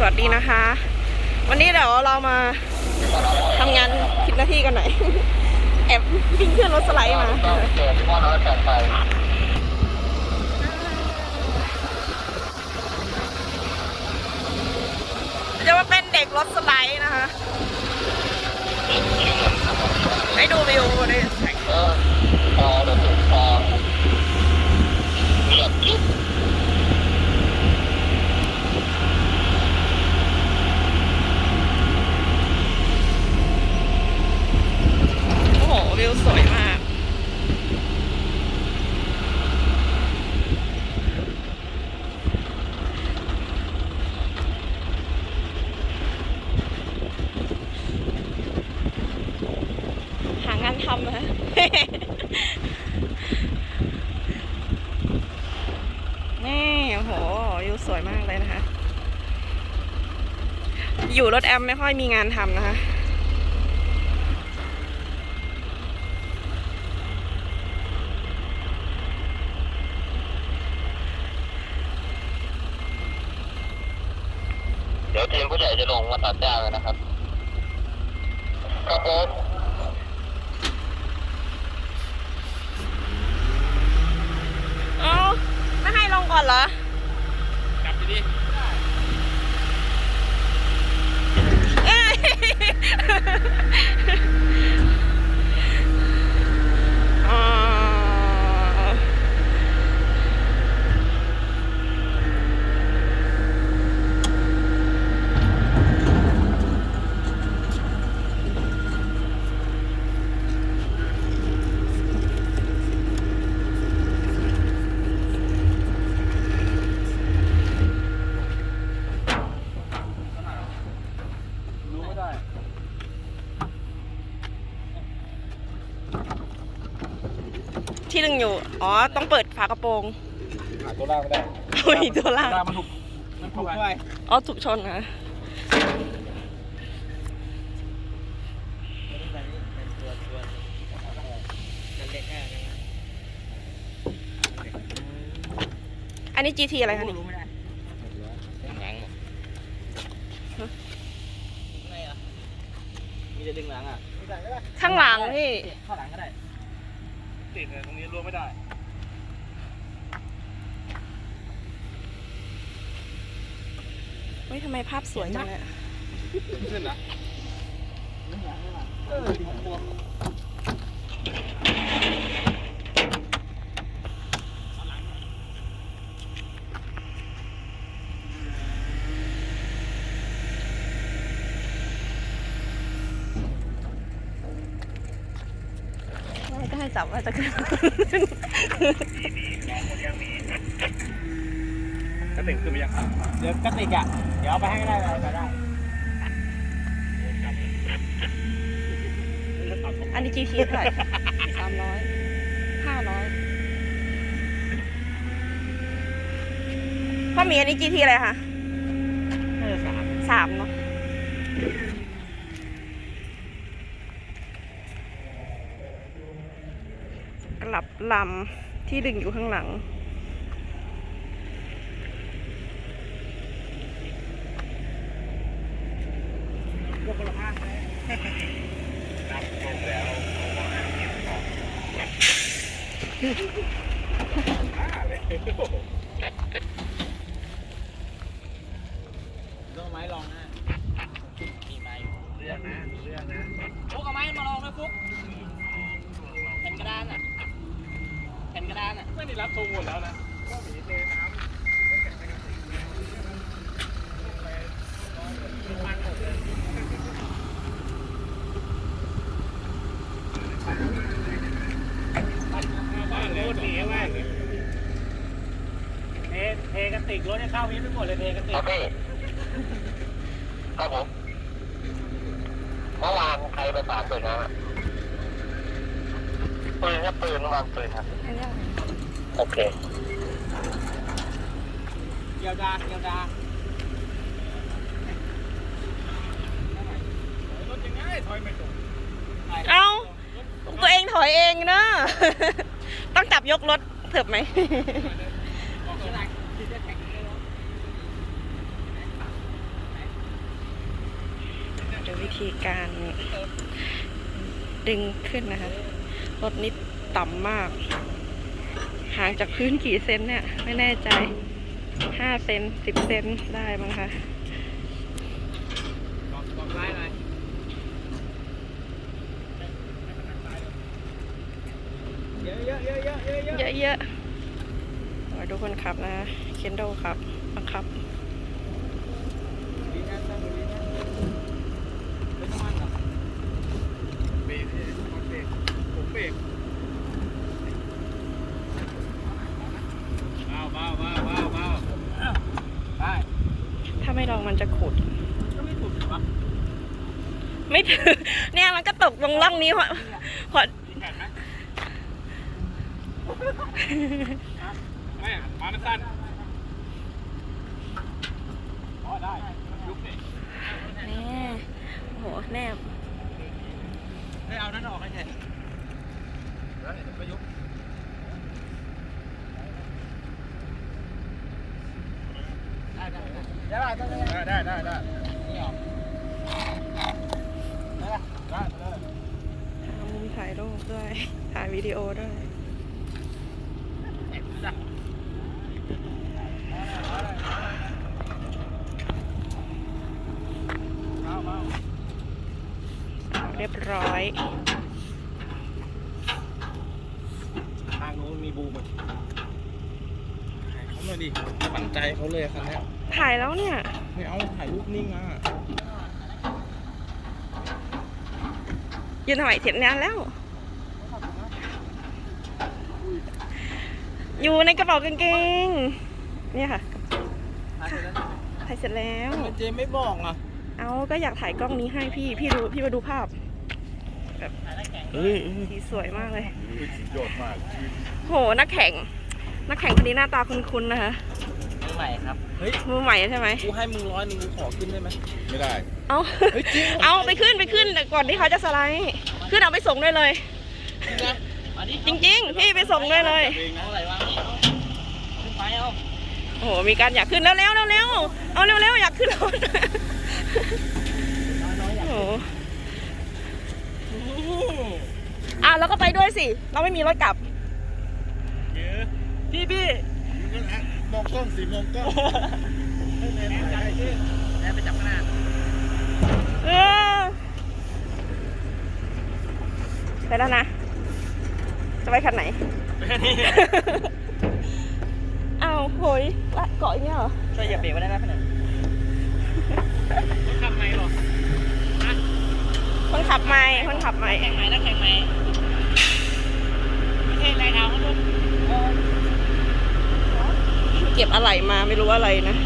สวัสดีนะคะ วันนี้เดี๋ยวเรามาทำงานผิดหน้าที่กันหน่อย แอบวิ่งขึ้นรถสไลด์มาจะมาเป็นเด็กรถสไลด์นะคะให้ดูวิวเลย โอ้โห วิวสวยมาก หางานทำ นี่โอ้โหวิวสวยมากเลยนะคะ อยู่รถแอมไม่ค่อยมีงานทำนะคะเดี๋ยวทีมผู้ใหญ่จะลงมาตัดหญ้ากันนะครับ ครับผม เอ้าไม่ให้ลงก่อนเหรอ กลับดี เอ้ยอ่าที่หนึ่ง อยู่อ๋อ ต้องเปิดฝากระโปรงหาตัวล่างไม่ได้อุ้ยตัวล่าง ล่างมันถูกมันถูกไปอ๋อ ถูกชนนะ อันนี้ GT อะไรคะนี่รู้ไม่ได้หลังหมดมีจะดึงหลังอะข้างหลังพี่เข้าหลังก็ได้ ติดเลยตรงนี้รวมไม่ได้เฮ้ยทำไมภาพสวยจังเลยอะขึ้นนะเออไม่ก็ให้ จับว่าจะขึ้นกระติกขึ้นไปยังเดี๋ยวกระติกอะ เดี๋ยวเอาไปให้ก็ได้เอาไปได้ อันนี้ GT เท่าไหร่สามร้อยห้าร้อยพ่อหมีอันนี้ GT อะไรคะเออสามสามเนาะก ลับลำที่ดึงอยู่ข้างหลังพวกคนละข้างเลยนับลงแล้วเอามาให้เก็บของอ่าเลยต้องไม้ลองนะมีไม้อยู่เรื่องนะเรื่องนะฟุกเอาไม้มาลองนะฟุกแผ่นกระดานอะแผ่นกระดาน อะไม่ได้รับทงหมดแล้วนะก็หนีเทน้ำบ้านรถหนีมากเทเทกระติกรถให้เข้านี้ไปหมดเลยเทกระติกครับพี่ครับผมเมื่อวานใครไปปาดปืนนะปืนครับปืนเมื่อวานปืนครับอันนี้อะไร โอเคเกียวดาเกียวดารถยังไงถอยไม่ตรงเอ้าตัวเองถอยเองนะต้องจับยกรถเถิบไหมออกเท่าไหร่ที่จะแข่งได้แล้วธีการดึงขึ้นนะคะ รถนี้ต่ำมาก ห่างจากพื้นกี่เซนเนี่ย ไม่แน่ใจห้าเซนสิบเซนได้มั้งคะบอกไล่หน่อยเยอะเยอะเยอะเยอะเยอะเยอะเยอะๆดูคนขับนะ เคนโดขับบังคับ ดีนะตั้งดีนะเป็นน้ำมันเหรอเบรกเลยเบรกผมเบรกเบาเบาเบาเบาเบาได้ ถ้า ไม่ลองมันจะขุด ก็ไม่ถูกวะไม่ถึงเนี่ยมันก็ตกลงล่องนี้เพราะเพราะมีแขนไหมแม่มามันสั้นอ๋อได้ยุบดิแน่โอ้โหแนบให้เอานั่นออกให้แทนแล้วเดี๋ยวไปยุบได้ได้ได้ ได้ได้ได้นี่ออกได้ได้ได้หามุมถ่ายรูปด้วย ถ่ายวิดีโอด้วยเรียบร้อย ทางโน้นมีบูมอะ หน่อยดิฝันใจเขาเลยคันนี้ถ่ายแล้วเนี่ย ไม่เอาถ่ายรูปนิ่งอะยืนถ่ายเสร็จนานแล้ว อยู่ในกระเป๋ากางเกงเนี่ยค่ะถ่ายเสร็จแล้วทำไมเจมไม่บอกอะ เอาก็อยากถ่ายกล้องนี้ให้พี่ พี่ดูพี่มาดูภาพเฮ้ยสีสวยมากเลยยอดมากโห นักแข่ง นักแข่งคนนี้หน้าตาคุ้นๆนะคะมือใหม่ครับ เฮ้ย มือใหม่ใช่ไหมกูให้มึงร้อยหนึ่งกูขอขึ้นได้ไหม ไม่ได้ เอาเฮ้ยจริง เอาไปขึ้นไปขึ้นแต่ก่อนที่เขาจะสไลด์ ขึ้นเอาไปส่งได้เลย จริงๆพี่ไปส่งได้เลย เอาอะไรวะขึ้นไปเอา โอ้โห มีการอยากขึ้นแล้วเร็วเร็วเร็วเอาเร็วเร็วอยากขึ้นรถโอ้โหอะแล้วก็ไปด้วยสิ เราไม่มีรถกลับเย พี่พี่มองกล้องสิมองกล้องแม่จับขึ้นแม่ไปจับขางหน้าเออไปแล้วนะ จะไปคันไหนแค่นี้อ้าวโหยละเกาะอย่างเงี้ยเหรอ ช่วยเหยียบเบรกไว้ได้ไหมพี่หนึ่งทำไมหรอคนขับไม่คนขับไม่แข่งไหมนักแข่งไหมไม่ใช่ไรเอาเขาลูก เก็บอะไรมาไม่รู้อะไรนะ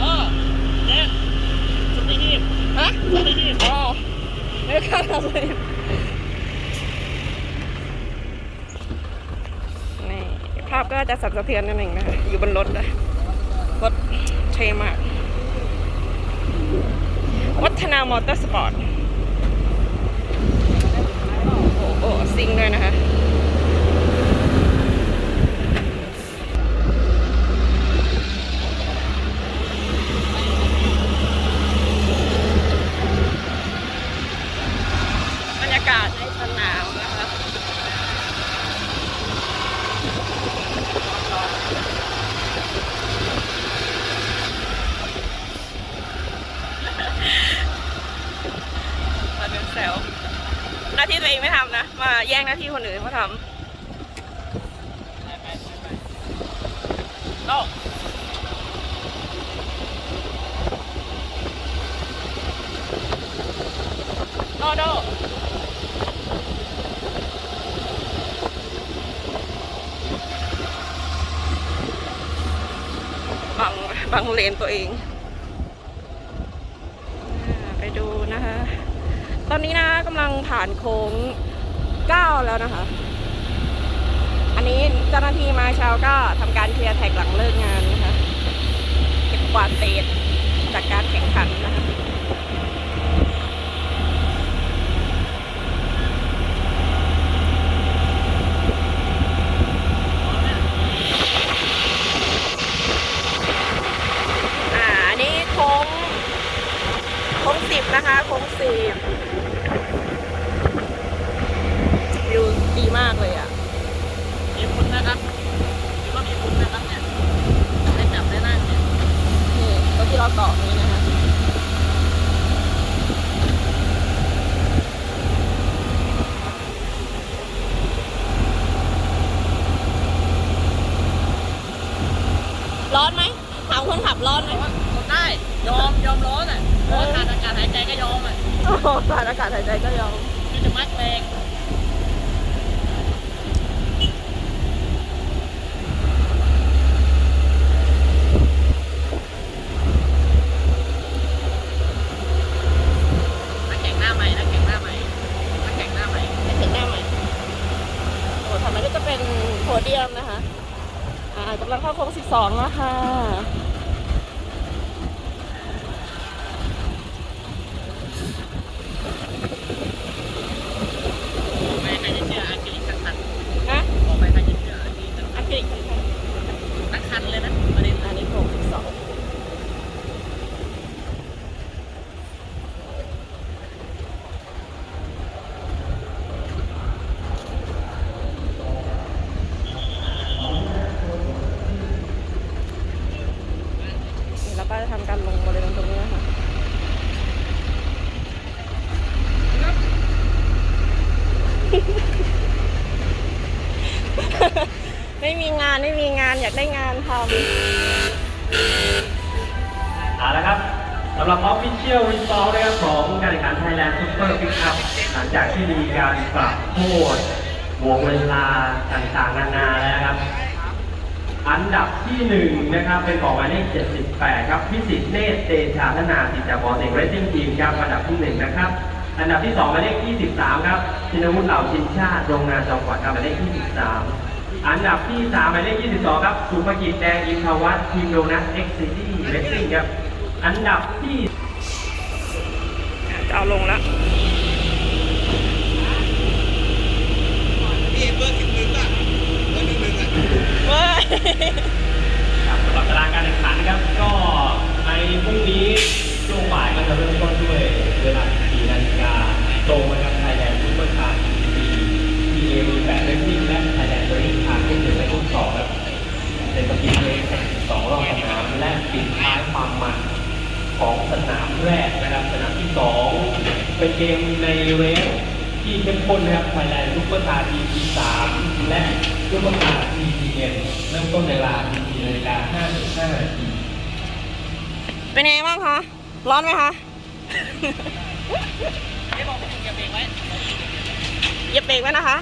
เออเนี่ยสุดที่ทีมฮะสุดที่ทีมอ๋อไม่ข้างเราเลยนี่ภาพก็จะสั่นสะเทือนนิดหนึ่งนะคะอยู่บนรถนะรถเท่มาก วัฒนามอเตอร์สปอร์ต โอ้โหซิงค์ด้วยนะคะ บรรยากาศในสนามนะคะมาเดินแซวหน้าที่ตัวเองไม่ทำนะ มาแย่งหน้าที่คนอื่นเขาทำต้ำโดโดบั งบังเลนตัวเอง ไปดูนะคะ ตอนนี้นะกำลังผ่านโค้งเก้าแล้วนะคะ อันนี้เจ้าหน้าที่มาเช้าก็ทำการเคลียร์แท็กหลังเลิกงานนะคะ เก็บกวาดเศษจากการแข่งขันนะคะ อ่าอันนี้โค้งโค้งสิบนะคะโค้ง สิบวิวดีมากเลยอะ มีบุญนะครับคิดว่ามีบุญนะครับเนี่ยได้จับได้นั่งเนี่ย นี่ก็ที่เราเกาะนี้นะคะ ร้อนไหมถามคนขับร้อนไหม ว่าทนได้ยอมยอมร้อนอะเพราะว่าขาดอากาศหายใจก็ยอมอะ โอ้โหขาดอากาศหายใจก็ยอม คือจะมัดแรง นักแข่งหน้าใหม่ นักแข่งหน้าใหม่ นักแข่งหน้าใหม่ ไม่เห็นหน้าใหม่โอ้ทำไมก็จะเป็นโพเดียมนะคะ อ่ากำลังเข้าโค้ง12แล้วค่ะ บอกไปใครจะเชื่ออากิริคันคัน นะ บอกไปใครจะเชื่ออากิริคันคั อั น งกฤษ นักคันเลยนะประเด็น อันนี้โค้ง12 นี่เรา ก็จะทำการลงบริเวณตรงนี้นะคะไม่มีงานไม่มีงานอยากได้งานทเอาละครับสำหรับ Official Result นะครับของการแข่งขัน Thailand Super Pickup หลังจากที่มีการปรับโทษวงเวลาต่างๆนานาแล้วนะครับ อันดับที่หนึ่งนะครับเป็นของหมายเลข78 ครับพิสิทธิ์เนตรเตชาธนาสิจากบอลเองเรซซิ่งทีมครับอันดับที่หนึ่งนะครับ อันดับที่สองหมายเลข23 ครับชินวุฒิเหล่าชินชาติโรงงานจอมขวัญครับหมายเลข23 อันดับที่สามหมายเลข22 ครับสุภกิจแดงอินทวัฒน์ทีมโดนัทเอ็กซ์ซิตี้เรซซิ่งครับ อันดับที่จะเอาลงแล้ว พี่เบอร์สิบหนึ่งอะเบอร์หนึ่งหนึ่งอะ เว้ย ครับสำหรับตารางการแข่งขันนะครับ ก็ในพรุ่งนี้ช่วงบ่ายก็จะเริ่มต้นด้วยเวลา14นาฬิกาตรงนะครับไทยแลนด์ซุปเปอร์คาร์ทีทีเอมีแปดเรซซิ่งและไทยแลนด์เรซซิ่งคาร์ที่หนึ่งและรุ่นสองครับเป็นสปีดเวย์แข่งสองรอบสนามและปิดท้ายความมันของสนามแรกนะครับ สนามที่สอง เป็นเกมในเรสที่เข้มข้นนะครับไทยแลนด์ซุปเปอร์คาร์ทีทีสามและซุปเปอร์คาร์ทีทีเอ็มเริ่มต้นในเวลา14นาฬิกา55นาทีเป็นไงบ้างคะ ร้อนไหมคะไม่บอกผมอย่าเบรกไว้เหยียบเบรกไว้นะคะ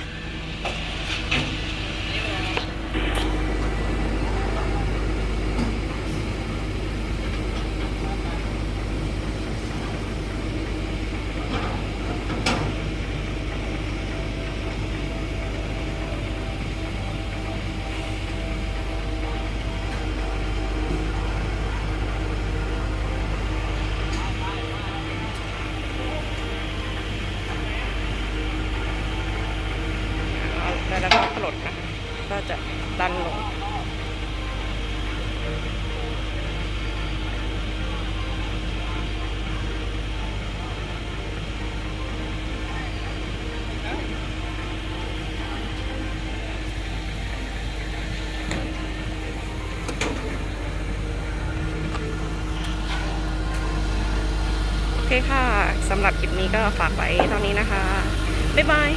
โอเคค่ะสำหรับคลิปนี้ก็ฝากไว้เท่านี้นะคะ บ๊ายบาย